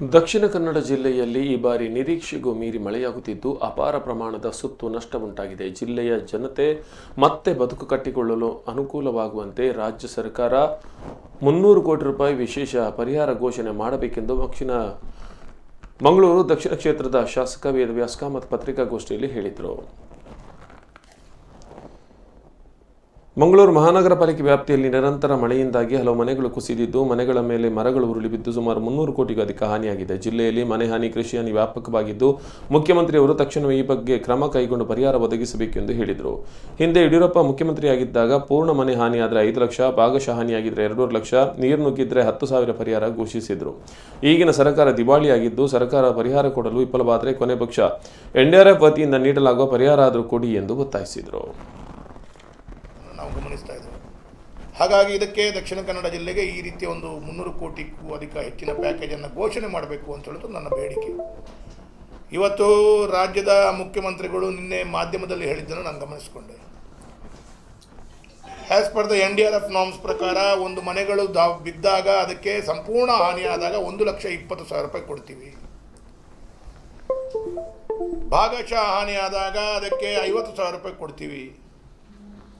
ದಕ್ಷಿಣ ಕನ್ನಡ ಜಿಲ್ಲೆಯಲ್ಲಿ ಈ ಬಾರಿ ನಿರೀಕ್ಷೆಗೂ ಮೀರಿ ಮಳೆಯಾಗುತ್ತಿದ್ದು ಅಪಾರ ಪ್ರಮಾಣದ ಸುತ್ತು ನಷ್ಟ ಉಂಟಾಗಿದೆ. ಜಿಲ್ಲೆಯ ಜನತೆ ಮತ್ತೆ ಬದುಕು ಕಟ್ಟಿಕೊಳ್ಳಲು ಅನುಕೂಲವಾಗುವಂತೆ ರಾಜ್ಯ ಸರ್ಕಾರ ಮುನ್ನೂರು ಕೋಟಿ ರೂಪಾಯಿ ವಿಶೇಷ ಪರಿಹಾರ ಘೋಷಣೆ ಮಾಡಬೇಕೆಂದು ದಕ್ಷಿಣ ಮಂಗಳೂರು ದಕ್ಷಿಣ ಕ್ಷೇತ್ರದ ಶಾಸಕ ವೇದವ್ಯಾಸ್ ಮತ್ತು ಪತ್ರಿಕಾಗೋಷ್ಠಿಯಲ್ಲಿ ಹೇಳಿದರು. ಮಂಗಳೂರು ಮಹಾನಗರ ಪಾಲಿಕೆ ವ್ಯಾಪ್ತಿಯಲ್ಲಿ ನಿರಂತರ ಮಳೆಯಿಂದಾಗಿ ಹಲವು ಮನೆಗಳು ಕುಸಿದಿದ್ದು, ಮನೆಗಳ ಮೇಲೆ ಮರಗಳು ಉರುಳಿ ಬಿದ್ದು ಸುಮಾರು ಮುನ್ನೂರು ಕೋಟಿಗೂ ಅಧಿಕ ಹಾನಿಯಾಗಿದೆ. ಜಿಲ್ಲೆಯಲ್ಲಿ ಮನೆ ಹಾನಿ ಕೃಷಿ ಹಾನಿ ವ್ಯಾಪಕವಾಗಿದ್ದು, ಮುಖ್ಯಮಂತ್ರಿಯವರು ತಕ್ಷಣವೇ ಈ ಬಗ್ಗೆ ಕ್ರಮ ಕೈಗೊಂಡು ಪರಿಹಾರ ಒದಗಿಸಬೇಕು ಎಂದು ಹೇಳಿದರು. ಹಿಂದೆ ಯಡಿಯೂರಪ್ಪ ಮುಖ್ಯಮಂತ್ರಿಯಾಗಿದ್ದಾಗ ಪೂರ್ಣ ಮನೆ ಹಾನಿಯಾದರೆ ಐದು ಲಕ್ಷ, ಭಾಗಶಃ ಹಾನಿಯಾಗಿದ್ದರೆ ಎರಡೂವರೆ ಲಕ್ಷ, ನೀರು ನುಗ್ಗಿದ್ರೆ ಹತ್ತು ಸಾವಿರ ಪರಿಹಾರ ಘೋಷಿಸಿದರು. ಈಗಿನ ಸರ್ಕಾರ ದಿವಾಳಿಯಾಗಿದ್ದು, ಸರ್ಕಾರ ಪರಿಹಾರ ಕೊಡಲು ವಿಫಲವಾದರೆ ಕೊನೆ ಪಕ್ಷ ಎನ್ಡಿಆರ್ಎಫ್ ವತಿಯಿಂದ ನೀಡಲಾಗುವ ಪರಿಹಾರ ಆದರೂ ಕೊಡಿ ಎಂದು ಒತ್ತಾಯಿಸಿದರು. ನಾವು ಗಮನಿಸ್ತಾ ಇದ್ದೇವೆ. ಹಾಗಾಗಿ ಇದಕ್ಕೆ ದಕ್ಷಿಣ ಕನ್ನಡ ಜಿಲ್ಲೆಗೆ ಈ ರೀತಿಯ ಒಂದು ಮುನ್ನೂರು ಕೋಟಿಗೂ ಅಧಿಕ ಹೆಚ್ಚಿನ ಪ್ಯಾಕೇಜನ್ನು ಘೋಷಣೆ ಮಾಡಬೇಕು ಅಂತ ಹೇಳೋದು ನನ್ನ ಬೇಡಿಕೆ. ಇವತ್ತು ರಾಜ್ಯದ ಮುಖ್ಯಮಂತ್ರಿಗಳು ನಿನ್ನೆ ಮಾಧ್ಯಮದಲ್ಲಿ ಹೇಳಿದ್ದನ್ನು ನಾನು ಗಮನಿಸಿಕೊಂಡೆ. As per the N D R F norms ಪ್ರಕಾರ ಒಂದು ಮನೆಗಳು ದಾ ಬಿದ್ದಾಗ ಅದಕ್ಕೆ ಸಂಪೂರ್ಣ ಹಾನಿಯಾದಾಗ ಒಂದು ಲಕ್ಷ ಇಪ್ಪತ್ತು ಸಾವಿರ ರೂಪಾಯಿ ಕೊಡ್ತೀವಿ. ಭಾಗಶಃ ಹಾನಿಯಾದಾಗ ಅದಕ್ಕೆ ಐವತ್ತು ಸಾವಿರ ರೂಪಾಯಿ ಕೊಡ್ತೀವಿ.